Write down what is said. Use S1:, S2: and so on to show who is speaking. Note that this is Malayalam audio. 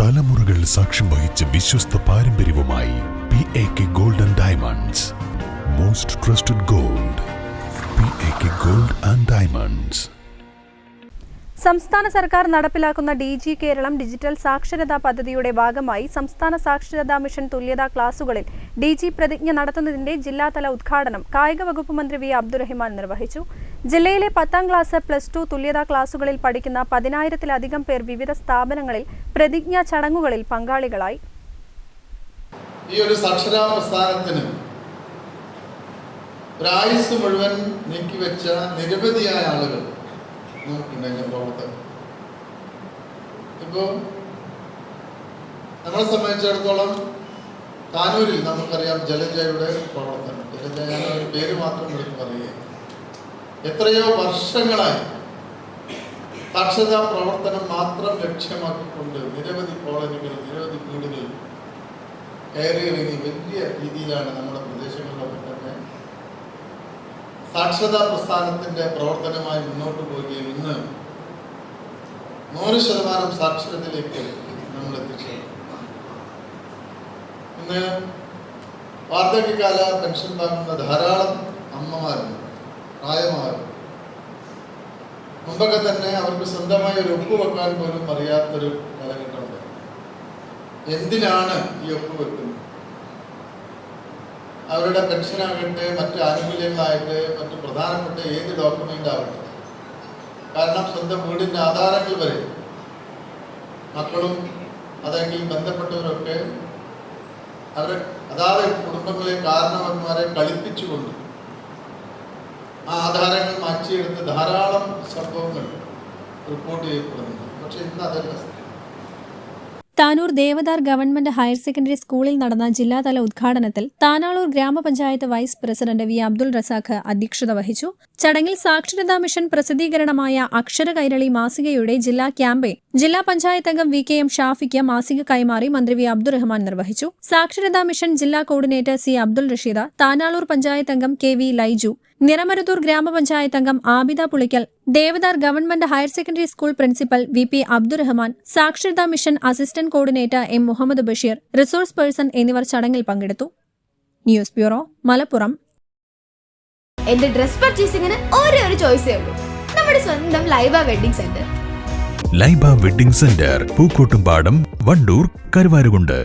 S1: തലമുറകൾ സാക്ഷ്യം വഹിച്ച വിശ്വസ്ത പാരമ്പര്യവുമായി P A K golden diamonds most trusted gold P A K gold and diamonds
S2: സംസ്ഥാന സർക്കാർ നടപ്പിലാക്കുന്ന ഡി ജി കേരളം ഡിജിറ്റൽ സാക്ഷരതാ പദ്ധതിയുടെ ഭാഗമായി സംസ്ഥാന സാക്ഷരതാ മിഷൻ തുല്യതാ ക്ലാസുകളിൽ ഡി ജി പ്രതിജ്ഞ നടത്തുന്നതിന്റെ ജില്ലാതല ഉദ്ഘാടനം കായിക വകുപ്പ് മന്ത്രി വി അബ്ദുറഹിമാൻ നിർവഹിച്ചു. ജില്ലയിലെ പത്താം ക്ലാസ് പ്ലസ് ടു തുല്യതാ ക്ലാസുകളിൽ പഠിക്കുന്ന പതിനായിരത്തിലധികം പേർ വിവിധ സ്ഥാപനങ്ങളിൽ പ്രതിജ്ഞാ ചടങ്ങുകളിൽ പങ്കാളികളായി.
S3: ഈ ഒരു സാക്ഷരാവസ്ഥാനത്തിന് ഒരായുസ് മുഴുവൻ നീക്കിവെച്ച നിരവധിയായ ആളുകൾ നമുക്കുണ്ടെങ്കിൽ പ്രവർത്തകർ ഇപ്പോൾ നമ്മളെ സംബന്ധിച്ചിടത്തോളം താനൂരിൽ നമുക്കറിയാം ജലജയുടെ പ്രവർത്തനം. ജലജയ പേര് മാത്രം വിളിച്ച് പറയുക എത്രയോ വർഷങ്ങളായി സാക്ഷരതാ പ്രവർത്തനം മാത്രം ലക്ഷ്യമാക്കിക്കൊണ്ട് നിരവധി കോളേജുകൾ നിരവധി വീടുകൾ കയറി ഇറങ്ങി വലിയ രീതിയിലാണ് നമ്മുടെ പ്രദേശങ്ങളിലൊക്കെ തന്നെ സാക്ഷരതാ പ്രസ്ഥാനത്തിന്റെ പ്രവർത്തനമായി മുന്നോട്ട് പോവുകയും ഇന്ന് നൂറ് ശതമാനം സാക്ഷരതയിലേക്ക് നമ്മൾ എത്തിച്ചേരും. ഇന്ന് വാർദ്ധക്യകാല പെൻഷൻ വാങ്ങുന്ന ധാരാളം അമ്മമാരുണ്ട്. പ്രായമാരും മുമ്പൊക്കെ തന്നെ അവർക്ക് സ്വന്തമായി ഒരു ഒപ്പ് വെക്കാൻ പോലും അറിയാത്തൊരു കാലഘട്ടമുണ്ട്. എന്തിനാണ് ഈ ഒപ്പ് വെക്കുന്നത്? അവരുടെ പെൻഷനാകട്ടെ മറ്റ് ആനുകൂല്യങ്ങളായിട്ട് മറ്റ് പ്രധാനപ്പെട്ട ഏത് ഡോക്യുമെന്റ് ആവട്ടെ. കാരണം സ്വന്തം വീടിന്റെ ആധാരങ്ങൾ വരെ മക്കളും അതെങ്കിൽ ബന്ധപ്പെട്ടവരൊക്കെ അവരെ അതാത് കുടുംബങ്ങളെ കാരണവന്മാരെ കളിപ്പിച്ചുകൊണ്ട് ആ ആധാരങ്ങൾ മാറ്റിയെടുത്ത് ധാരാളം സംഭവങ്ങൾ റിപ്പോർട്ട് ചെയ്യപ്പെടുന്നുണ്ട് പക്ഷേ ഇന്ന് അതല്ല
S2: Tanur Devadhar government higher secondary സ്കൂളിൽ നടന്ന ജില്ലാതല ഉദ്ഘാടനത്തിൽ താനാളൂർ ഗ്രാമപഞ്ചായത്ത് vice president V Abdul Razak അധ്യക്ഷത വഹിച്ചു. ചടങ്ങിൽ സാക്ഷരതാ മിഷൻ പ്രസിദ്ധീകരണമായ അക്ഷര കൈരളി മാസികയുടെ ജില്ലാ ക്യാമ്പയിൻ ജില്ലാ പഞ്ചായത്ത് അംഗം വി കെ എം ഷാഫിക്ക് മാസിക കൈമാറി മന്ത്രി വി അബ്ദുറഹ്മാൻ നിർവഹിച്ചു. സാക്ഷരതാ മിഷൻ ജില്ലാ കോർഡിനേറ്റർ സി അബ്ദുൾ റഷീദ താനാളൂർ പഞ്ചായത്ത് അംഗം കെ വി ലൈജു നിറമരുതൂർ ഗ്രാമപഞ്ചായത്ത് അംഗം Abida Pulikkal Devadhar government higher secondary school principal V P Abdurahman സാക്ഷരതാ mission assistant coordinator M Muhammad Basheer resource person എന്നിവർ ചടങ്ങിൽ പങ്കെടുത്തു. News bureau Malappuram.
S4: എന്റെ ഡ്രസ് പർച്ചേസിംഗിന് ഒരേ ഒരു ചോയ്സ് ഉള്ളൂ. നമ്മുടെ സ്വന്തം Laiba wedding centre.
S1: Laiba wedding centre Pookkottumpadam Wandoor Karuvarakundu.